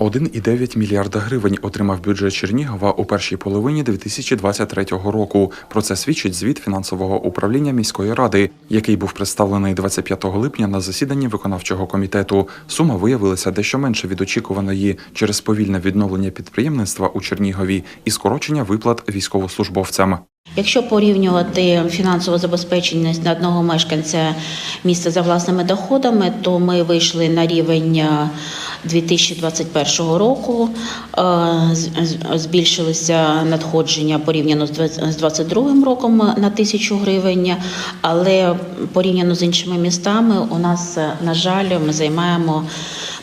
1,9 мільярда гривень отримав бюджет Чернігова у першій половині 2023 року. Про це свідчить звіт фінансового управління міської ради, який був представлений 25 липня на засіданні виконавчого комітету. Сума виявилася дещо менше від очікуваної через повільне відновлення підприємництва у Чернігові і скорочення виплат військовослужбовцям. Якщо порівнювати фінансову забезпеченість на одного мешканця міста за власними доходами, то ми вийшли на рівень е, 2021 року. Е, Збільшилися надходження порівняно з 2022 роком на тисячу гривень, але порівняно з іншими містами у нас, на жаль, ми займаємо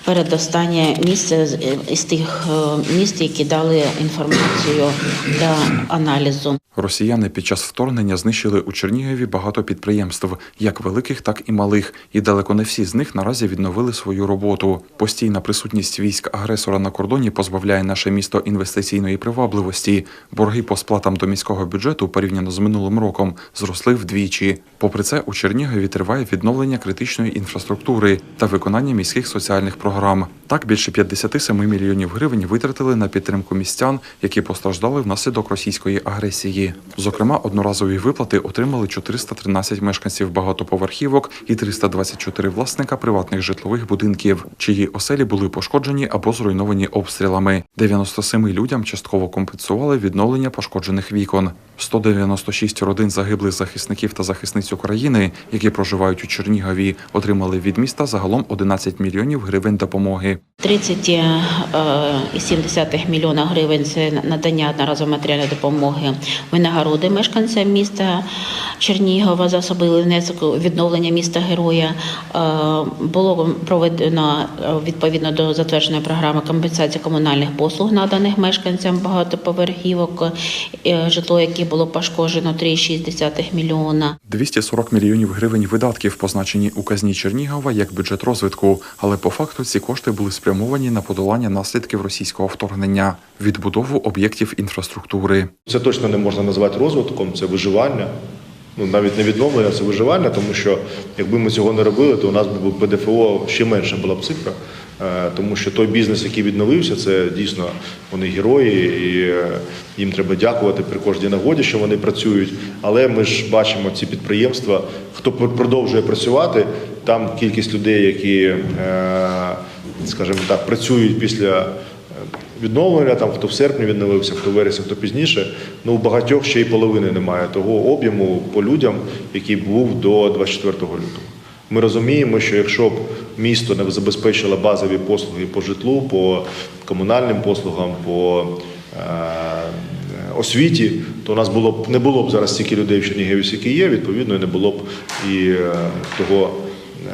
передостаннє місце з- тих е, міст, які дали інформацію для аналізу. Росіяни під час вторгнення знищили у Чернігові багато підприємств, як великих, так і малих, і далеко не всі з них наразі відновили свою роботу. Постійна присутність військ агресора на кордоні позбавляє наше місто інвестиційної привабливості. Борги по сплатам до міського бюджету порівняно з минулим роком зросли вдвічі. Попри це, у Чернігові триває відновлення критичної інфраструктури та виконання міських соціальних програм. Так більше 57 мільйонів гривень витратили на підтримку містян, які постраждали внаслідок російської агресії. Зокрема, одноразові виплати отримали 413 мешканців багатоповерхівок і 324 власника приватних житлових будинків, чиї оселі були пошкоджені або зруйновані обстрілами. 97 людям частково компенсували відновлення пошкоджених вікон. 196 родин загиблих захисників та захисниць України, які проживають у Чернігові, отримали від міста загалом 11 мільйонів гривень допомоги. 30,7 мільйона гривень це надання одноразової матеріальної допомоги винагороди мешканцям міста Чернігова за особливий внесок відновлення міста героя. Е, Було проведено е, відповідно до затвердженої програми компенсації комунальних послуг, наданих мешканцям багатоповерхівок, е, житло, яке було пошкоджено 3,6 мільйона. 240 мільйонів гривень видатків позначені у казні Чернігова як бюджет розвитку, але по факту ці кошти були спрямовані на подолання наслідків російського вторгнення, відбудову об'єктів інфраструктури. Це точно не можна назвати розвитком, це виживання. Ну, навіть не відновлення, це виживання, тому що якби ми цього не робили, то у нас би ПДФО ще менша була б цифра. Е, Тому що той бізнес, який відновився, це дійсно вони герої, і е, їм треба дякувати при кожній нагоді, що вони працюють. Але ми ж бачимо ці підприємства, хто пр- продовжує працювати, там кількість людей, які, е, скажімо так, працюють після відновлення, там хто в серпні відновився, хто в вересні, хто пізніше. Ну у багатьох ще й половини немає того об'єму по людям, який був до 24 лютого. Ми розуміємо, що якщо б місто не забезпечило базові послуги по житлу, по комунальним послугам, по е, освіті, то у нас було б не було б зараз стільки людей в Чернігові, скільки є, відповідно, не було б і е, того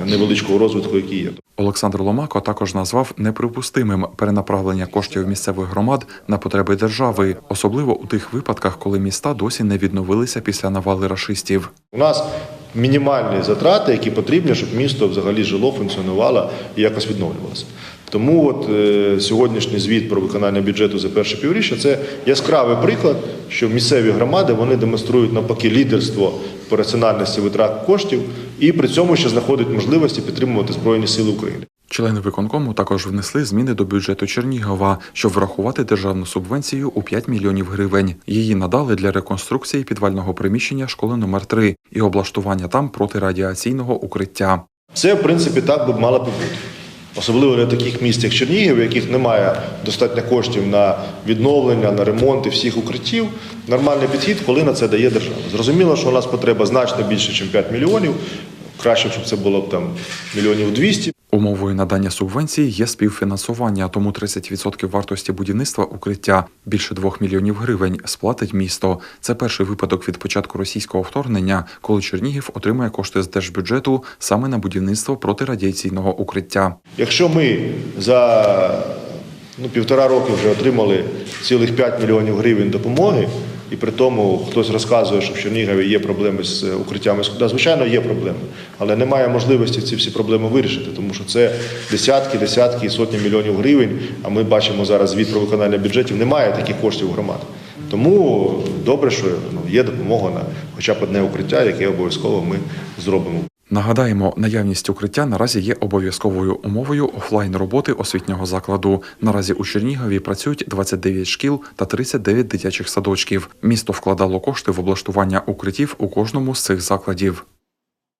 невеличкого розвитку, який є. Олександр Ломако також назвав неприпустимим перенаправлення коштів місцевих громад на потреби держави, особливо у тих випадках, коли міста досі не відновилися після навали рашистів. У нас мінімальні затрати, які потрібні, щоб місто взагалі жило, функціонувало і якось відновлювалося. Тому от е, сьогоднішній звіт про виконання бюджету за перше півріччя це яскравий приклад, що місцеві громади вони демонструють навпаки лідерство по раціональності витрат коштів і при цьому ще знаходять можливості підтримувати Збройні Сили України. Члени виконкому також внесли зміни до бюджету Чернігова, щоб врахувати державну субвенцію у 5 мільйонів гривень. Її надали для реконструкції підвального приміщення школи номер 3 і облаштування там протирадіаційного укриття. Це, в принципі, так би мало бути. Особливо для таких міст, як Чернігів, в яких немає достатньо коштів на відновлення, на ремонти всіх укриттів. Нормальний підхід, коли на це дає держава. Зрозуміло, що у нас потреба значно більше, ніж 5 мільйонів. Краще, щоб це було б там мільйонів 200. Умовою надання субвенції є співфінансування, тому 30% вартості будівництва укриття більше 2 мільйонів гривень сплатить місто. Це перший випадок від початку російського вторгнення, коли Чернігів отримує кошти з держбюджету саме на будівництво протирадіаційного укриття. Якщо ми за ну, півтора роки вже отримали цілих 5 мільйонів гривень допомоги, і при тому хтось розказує, що в Чернігові є проблеми з е, укриттями. Да, звичайно, є проблеми, але немає можливості ці всі проблеми вирішити, тому що це десятки, десятки і сотні мільйонів гривень. А ми бачимо зараз звіт про виконання бюджетів. Немає таких коштів громад. Тому добре, що ну, є допомога на хоча б одне укриття, яке обов'язково ми зробимо. Нагадаємо, наявність укриття наразі є обов'язковою умовою офлайн роботи освітнього закладу. Наразі у Чернігові працюють 29 шкіл та 39 дитячих садочків. Місто вкладало кошти в облаштування укриттів у кожному з цих закладів.